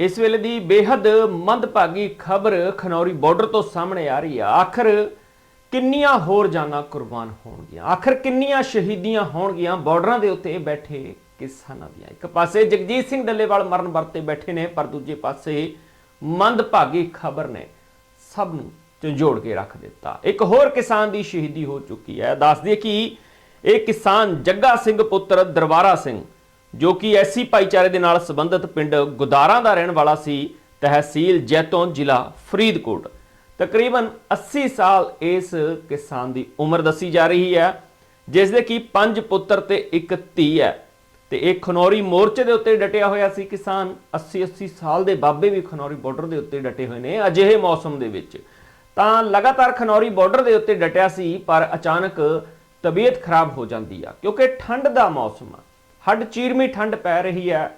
ਇਸ ਵੇਲੇ ਦੀ ਬੇਹੱਦ ਮੰਦਭਾਗੀ ਖਬਰ ਖਨੌਰੀ ਬਾਰਡਰ ਤੋਂ ਸਾਹਮਣੇ ਆ ਰਹੀ ਹੈ ਆਖਰ ਕਿੰਨੀਆਂ ਹੋਰ ਜਾਨਾਂ ਕੁਰਬਾਨ ਹੋਣਗੀਆਂ? ਆਖਰ ਕਿੰਨੀਆਂ ਸ਼ਹੀਦੀਆਂ ਹੋਣਗੀਆਂ ਬਾਰਡਰਾਂ ਦੇ ਉੱਤੇ ਬੈਠੇ ਕਿਸਾਨਾਂ ਦੀਆਂ? ਇੱਕ ਪਾਸੇ ਜਗਜੀਤ ਸਿੰਘ ਡੱਲੇਵਾਲ ਮਰਨ ਵਰਤੇ ਬੈਠੇ ਨੇ, ਪਰ ਦੂਜੇ ਪਾਸੇ ਮੰਦਭਾਗੀ ਖਬਰ ਨੇ ਸਭ ਨੂੰ ਝੰਜੋੜ ਕੇ ਰੱਖ ਦਿੱਤਾ। ਇੱਕ ਹੋਰ ਕਿਸਾਨ ਦੀ ਸ਼ਹੀਦੀ ਹੋ ਚੁੱਕੀ ਹੈ। ਦੱਸ ਦਈਏ ਕਿ ਇਹ ਕਿਸਾਨ ਜੱਗਾ ਸਿੰਘ ਪੁੱਤਰ ਦਰਬਾਰਾ ਸਿੰਘ ਜੋ ਕਿ ਐਸੀ ਭਾਈਚਾਰੇ ਦੇ ਨਾਲ ਸੰਬੰਧਿਤ ਪਿੰਡ ਗੁਦਾਰਾਂ ਦਾ ਰਹਿਣ ਵਾਲਾ ਸੀ, ਤਹਿਸੀਲ ਜੈਤੋਂ ਜ਼ਿਲ੍ਹਾ ਫਰੀਦਕੋਟ। ਤਕਰੀਬਨ 80 ਸਾਲ ਇਸ ਕਿਸਾਨ ਦੀ ਉਮਰ ਦੱਸੀ ਜਾ ਰਹੀ ਹੈ, ਜਿਸ ਦੇ ਕਿ ਪੰਜ ਪੁੱਤਰ ਤੇ ਇੱਕ ਧੀ ਹੈ। ਤੇ ਇਹ ਖਨੌਰੀ ਮੋਰਚੇ ਦੇ ਉੱਤੇ ਡਟਿਆ ਹੋਇਆ ਸੀ ਕਿਸਾਨ। 80 80 ਸਾਲ ਦੇ ਬਾਬੇ ਵੀ ਖਨੌਰੀ ਬਾਰਡਰ ਦੇ ਉੱਤੇ ਡਟੇ ਹੋਏ ਨੇ ਅਜਿਹੇ ਮੌਸਮ ਦੇ ਵਿੱਚ। ਤਾਂ ਲਗਾਤਾਰ ਖਨੌਰੀ ਬਾਰਡਰ ਦੇ ਉੱਤੇ ਡਟਿਆ ਸੀ, ਪਰ ਅਚਾਨਕ ਤਬੀਅਤ ਖਰਾਬ ਹੋ ਜਾਂਦੀ ਆ, ਕਿਉਂਕਿ ਠੰਡ ਦਾ ਮੌਸਮ ਆ। ਹੱਡ ਚੀਰਮੀ ਠੰਡ ਪੈ ਰਹੀ ਹੈ।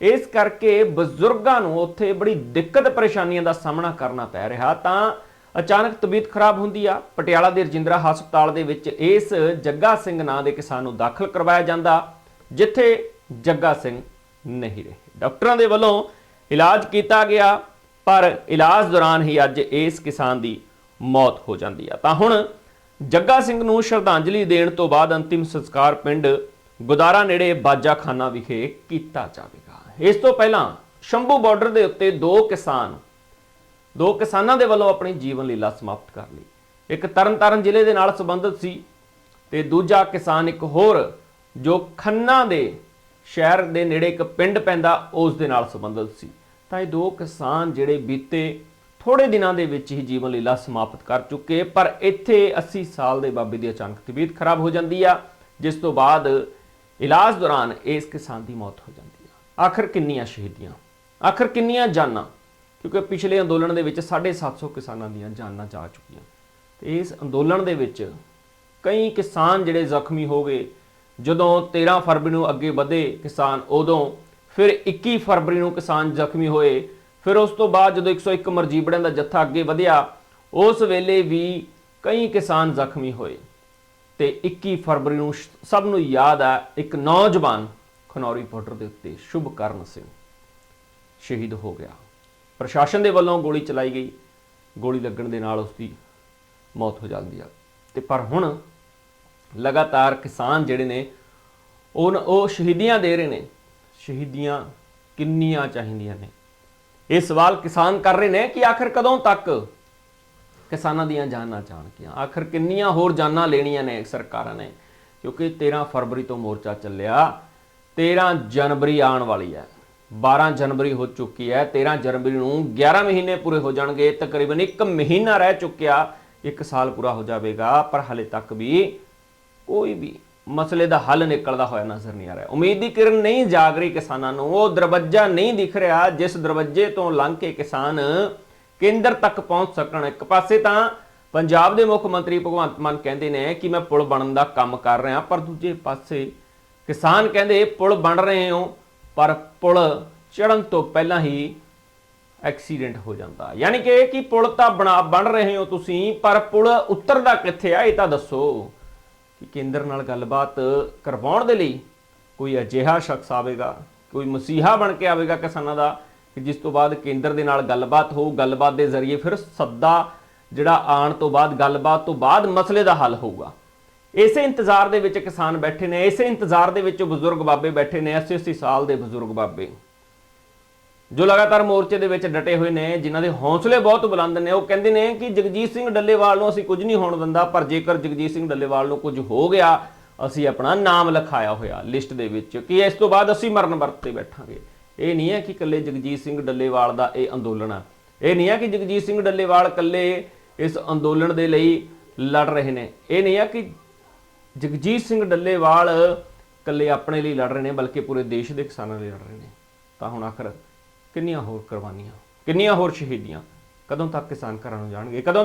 ਇਸ ਕਰਕੇ ਬਜ਼ੁਰਗਾਂ ਨੂੰ ਉੱਥੇ ਬੜੀ ਦਿੱਕਤ ਪਰੇਸ਼ਾਨੀਆਂ ਦਾ ਸਾਹਮਣਾ ਕਰਨਾ ਪੈ ਰਿਹਾ। ਤਾਂ ਅਚਾਨਕ ਤਬੀਅਤ ਖਰਾਬ ਹੁੰਦੀ ਆ। ਪਟਿਆਲਾ ਦੇ ਰਜਿੰਦਰਾ ਹਸਪਤਾਲ ਦੇ ਵਿੱਚ ਇਸ ਜੱਗਾ ਸਿੰਘ ਨਾਂ ਦੇ ਕਿਸਾਨ ਨੂੰ ਦਾਖਲ ਕਰਵਾਇਆ ਜਾਂਦਾ। ਜਿੱਥੇ ਜੱਗਾ ਸਿੰਘ ਨਹੀਂ ਰਹੇ। ਡਾਕਟਰਾਂ ਦੇ ਵੱਲੋਂ ਇਲਾਜ ਕੀਤਾ ਗਿਆ, ਪਰ ਇਲਾਜ ਦੌਰਾਨ ਹੀ ਅੱਜ ਇਸ ਕਿਸਾਨ ਦੀ ਮੌਤ ਹੋ ਜਾਂਦੀ ਆ। ਤਾਂ ਹੁਣ ਜੱਗਾ ਸਿੰਘ ਨੂੰ ਸ਼ਰਧਾਂਜਲੀ ਦੇਣ ਤੋਂ ਬਾਅਦ ਅੰਤਿਮ ਸੰਸਕਾਰ ਪਿੰਡ ਗੁਦਾਰਾ ਨੇੜੇ ਬਾਜਾਖਾਨਾ ਵਿਖੇ ਕੀਤਾ ਜਾਵੇਗਾ। ਇਸ ਤੋਂ ਪਹਿਲਾਂ ਸ਼ੰਭੂ ਬਾਰਡਰ ਦੇ ਉੱਤੇ ਦੋ ਕਿਸਾਨ, ਦੋ ਕਿਸਾਨਾਂ ਦੇ ਵੱਲੋਂ ਆਪਣੀ ਜੀਵਨ ਲੀਲਾ ਸਮਾਪਤ ਕਰ ਲਈ। ਇੱਕ ਤਰਨਤਾਰਨ ਜ਼ਿਲ੍ਹੇ ਦੇ ਨਾਲ ਸੰਬੰਧਿਤ ਸੀ ਤੇ ਦੂਜਾ ਕਿਸਾਨ ਇੱਕ ਹੋਰ, ਜੋ ਖੰਨਾ ਦੇ ਸ਼ਹਿਰ ਦੇ ਨੇੜੇ ਇੱਕ ਪਿੰਡ ਪੈਂਦਾ, ਉਸ ਦੇ ਨਾਲ ਸੰਬੰਧਿਤ ਸੀ। ਤਾਂ ਇਹ ਦੋ ਕਿਸਾਨ ਜਿਹੜੇ ਬੀਤੇ ਥੋੜੇ ਦਿਨਾਂ ਦੇ ਵਿੱਚ ਹੀ ਜੀਵਨ ਲੀਲਾ ਸਮਾਪਤ ਕਰ ਚੁੱਕੇ, ਪਰ ਇੱਥੇ 80 ਸਾਲ ਦੇ ਬਾਬੇ ਦੀ ਅਚਾਨਕ ਤਬੀਅਤ ਖਰਾਬ ਹੋ ਜਾਂਦੀ ਆ, ਜਿਸ ਤੋਂ ਬਾਅਦ ਇਲਾਜ ਦੌਰਾਨ ਇਸ ਕਿਸਾਨ ਦੀ ਮੌਤ ਹੋ ਜਾਂਦੀ ਆ। ਆਖਰ ਕਿੰਨੀਆਂ ਸ਼ਹੀਦੀਆਂ? ਆਖਰ ਕਿੰਨੀਆਂ ਜਾਨਾਂ? ਕਿਉਂਕਿ ਪਿਛਲੇ ਅੰਦੋਲਨ ਦੇ ਵਿੱਚ 750 ਕਿਸਾਨਾਂ ਦੀਆਂ ਜਾਨਾਂ ਜਾ ਚੁੱਕੀਆਂ। ਤੇ ਇਸ ਅੰਦੋਲਨ ਦੇ ਵਿੱਚ ਕਈ ਕਿਸਾਨ ਜਿਹੜੇ ਜ਼ਖਮੀ ਹੋ ਗਏ। ਜਦੋਂ 13 ਫਰਵਰੀ ਨੂੰ ਅੱਗੇ ਵਧੇ ਕਿਸਾਨ, ਉਦੋਂ ਫਿਰ 21 ਫਰਵਰੀ ਨੂੰ ਕਿਸਾਨ ਜ਼ਖਮੀ ਹੋਏ। ਫਿਰ ਉਸ ਤੋਂ ਬਾਅਦ ਜਦੋਂ 101 ਮਰਜੀਬੜਿਆਂ ਦਾ ਜੱਥਾ ਅੱਗੇ ਵਧਿਆ, ਉਸ ਵੇਲੇ ਵੀ ਕਈ ਕਿਸਾਨ ਜ਼ਖਮੀ ਹੋਏ। ਤੇ 21 ਫਰਵਰੀ ਨੂੰ ਸ਼- ਸਭ ਨੂੰ ਯਾਦ ਆ ਇੱਕ ਨੌਜਵਾਨ ਖਨੌਰੀ ਬਾਰਡਰ ਦੇ ਉੱਤੇ ਸ਼ੁਭਕਰਨ ਸਿੰਘ। ਸ਼ਹੀਦ ਹੋ ਗਿਆ। ਪ੍ਰਸ਼ਾਸਨ ਦੇ ਵੱਲੋਂ ਗੋਲੀ ਚਲਾਈ ਗਈ। ਗੋਲੀ ਲੱਗਣ ਦੇ ਨਾਲ ਉਸ ਦੀ ਮੌਤ ਹੋ ਜਾਂਦੀ ਆ। ਤੇ ਪਰ ਹੁਣ ਲਗਾਤਾਰ ਕਿਸਾਨ ਜਿਹੜੇ ਨੇ, ਉਹ ਉਹ ਸ਼ਹੀਦੀਆਂ ਦੇ ਰਹੇ ਨੇ। ਸ਼ਹੀਦੀਆਂ ਕਿੰਨੀਆਂ ਚਾਹੀਦੀਆਂ ਨੇ? ਇਹ ਸਵਾਲ ਕਿਸਾਨ ਕਰ ਰਹੇ ਨੇ ਕਿ ਆਖਰ ਕਦੋਂ ਤੱਕ ਕਿਸਾਨਾਂ ਦੀਆਂ ਜਾਨਾਂ ਜਾਣਕੀਆਂ ਆਖਰ ਕਿੰਨੀਆਂ ਹੋਰ ਜਾਨਾਂ ਲੈਣੀਆਂ ਨੇ ਸਰਕਾਰਾਂ ਨੇ? ਕਿਉਂਕਿ 13 ਫਰਵਰੀ ਤੋਂ ਮੋਰਚਾ ਚੱਲਿਆ 13 ਜਨਵਰੀ ਆਉਣ ਵਾਲੀ ਹੈ। 12 ਜਨਵਰੀ ਹੋ ਚੁੱਕੀ ਹੈ 13 ਜਨਵਰੀ ਨੂੰ 11 ਮਹੀਨੇ ਪੂਰੇ ਹੋ ਜਾਣਗੇ, ਤਕਰੀਬਨ 1 ਮਹੀਨਾ ਰਹਿ ਚੁੱਕਿਆ 1 ਸਾਲ ਪੂਰਾ ਹੋ ਜਾਵੇਗਾ, ਪਰ ਹਲੇ ਤੱਕ ਵੀ ਕੋਈ ਵੀ ਮਸਲੇ ਦਾ ਹੱਲ ਨਿਕਲਦਾ ਹੋਇਆ ਨਜ਼ਰ ਨਹੀਂ ਆ ਰਿਹਾ। ਉਮੀਦ ਦੀ ਕਿਰਨ ਨਹੀਂ ਜਾਗ ਰਹੀ ਕਿਸਾਨਾਂ ਨੂੰ, ਉਹ ਦਰਵਾਜ਼ਾ ਨਹੀਂ ਦਿਖ ਰਿਹਾ, ਜਿਸ ਦਰਵਾਜ਼ੇ ਤੋਂ ਲੰਘ ਕੇ ਕਿਸਾਨ ਕੇਂਦਰ ਤੱਕ ਪਹੁੰਚ ਸਕਣ। ਇੱਕ ਪਾਸੇ ਤਾਂ ਪੰਜਾਬ ਦੇ ਮੁੱਖ ਮੰਤਰੀ ਭਗਵੰਤ ਮਾਨ ਕਹਿੰਦੇ ਨੇ ਕਿ ਮੈਂ ਪੁਲ ਬਣਨ ਦਾ ਕੰਮ ਕਰ ਰਿਹਾ, ਪਰ ਦੂਜੇ ਪਾਸੇ ਕਿਸਾਨ ਕਹਿੰਦੇ ਪੁਲ ਬਣ ਰਹੇ ਹੋ, ਪਰ ਪੁਲ ਚੜਨ ਤੋਂ ਪਹਿਲਾਂ ਹੀ ਐਕਸੀਡੈਂਟ ਹੋ ਜਾਂਦਾ। ਯਾਨੀ ਕਿ ਕਿ ਪੁਲ ਤਾਂ ਬਣਾ ਬਣ ਰਹੇ ਹੋ ਤੁਸੀਂ, ਪਰ ਪੁਲ ਉਤਰਦਾ ਕਿੱਥੇ ਆ ਇਹ ਤਾਂ ਦੱਸੋ। ਕਿ ਕੇਂਦਰ ਨਾਲ ਗੱਲਬਾਤ ਕਰਵਾਉਣ ਦੇ ਲਈ ਕੋਈ ਅਜਿਹਾ ਸ਼ਖਸ ਆਵੇਗਾ, ਕੋਈ ਮਸੀਹਾ ਬਣ ਕੇ ਆਵੇਗਾ ਕਿਸਾਨਾਂ ਦਾ ਕਿ ਜਿਸ ਤੋਂ ਬਾਅਦ ਕੇਂਦਰ ਦੇ ਨਾਲ ਗੱਲਬਾਤ ਹੋਊ, ਗੱਲਬਾਤ ਦੇ ਜ਼ਰੀਏ ਫਿਰ ਸੱਦਾ ਜਿਹੜਾ ਆਉਣ ਤੋਂ ਬਾਅਦ, ਗੱਲਬਾਤ ਤੋਂ ਬਾਅਦ ਮਸਲੇ ਦਾ ਹੱਲ ਹੋਊਗਾ। ਇਸੇ ਇੰਤਜ਼ਾਰ ਦੇ ਵਿੱਚ ਕਿਸਾਨ ਬੈਠੇ ਨੇ, ਇਸੇ ਇੰਤਜ਼ਾਰ ਦੇ ਵਿੱਚ ਬਜ਼ੁਰਗ ਬਾਬੇ ਬੈਠੇ ਨੇ 80 80 ਸਾਲ ਦੇ ਬਜ਼ੁਰਗ ਬਾਬੇ। ਜੋ ਲਗਾਤਾਰ ਮੋਰਚੇ ਦੇ ਵਿੱਚ ਡਟੇ ਹੋਏ ਨੇ, ਜਿਨ੍ਹਾਂ ਦੇ ਹੌਸਲੇ ਬਹੁਤ ਬੁਲੰਦ ਨੇ, ਉਹ ਕਹਿੰਦੇ ਨੇ ਕਿ ਜਗਜੀਤ ਸਿੰਘ ਡੱਲੇਵਾਲ ਨੂੰ ਅਸੀਂ ਕੁਝ ਨਹੀਂ ਹੋਣ ਦਿੰਦਾ, ਪਰ ਜੇਕਰ ਜਗਜੀਤ ਸਿੰਘ ਡੱਲੇਵਾਲ ਨੂੰ ਕੁਝ ਹੋ ਗਿਆ, ਅਸੀਂ ਆਪਣਾ ਨਾਮ ਲਿਖਾਇਆ ਹੋਇਆ ਲਿਸਟ ਦੇ ਵਿੱਚ ਕਿ ਇਸ ਤੋਂ ਬਾਅਦ ਅਸੀਂ ਮਰਨ ਵਰਤ ਤੇ ਬੈਠਾਂਗੇ। ਇਹ ਨਹੀਂ ਹੈ ਕਿ ਇਕੱਲੇ ਜਗਜੀਤ ਸਿੰਘ ਡੱਲੇਵਾਲ ਦਾ ਇਹ ਅੰਦੋਲਨ ਹੈ ਇਹ ਨਹੀਂ ਹੈ ਕਿ ਜਗਜੀਤ ਸਿੰਘ ਡੱਲੇਵਾਲ ਇਕੱਲੇ ਇਸ ਅੰਦੋਲਨ ਦੇ ਲਈ ਲੜ ਰਹੇ ਨੇ। ਇਹ ਨਹੀਂ ਹੈ ਕਿ ਜਗਜੀਤ ਸਿੰਘ ਡੱਲੇਵਾਲ ਇਕੱਲੇ ਆਪਣੇ ਲਈ ਲੜ ਰਹੇ ਨੇ, ਬਲਕਿ ਪੂਰੇ ਦੇਸ਼ ਦੇ ਕਿਸਾਨਾਂ ਲਈ ਲੜ ਰਹੇ ਨੇ। ਤਾਂ ਹੁਣ ਆਖਰ ਕਿੰਨੀਆਂ ਹੋਰ ਕੁਰਬਾਨੀਆਂ, ਕਿੰਨੀਆਂ ਹੋਰ ਸ਼ਹੀਦੀਆਂ, ਕਦੋਂ ਤੱਕ ਕਿਸਾਨ ਘਰਾਂ ਨੂੰ ਜਾਣਗੇ, ਕਦੋਂ ਤੱਕ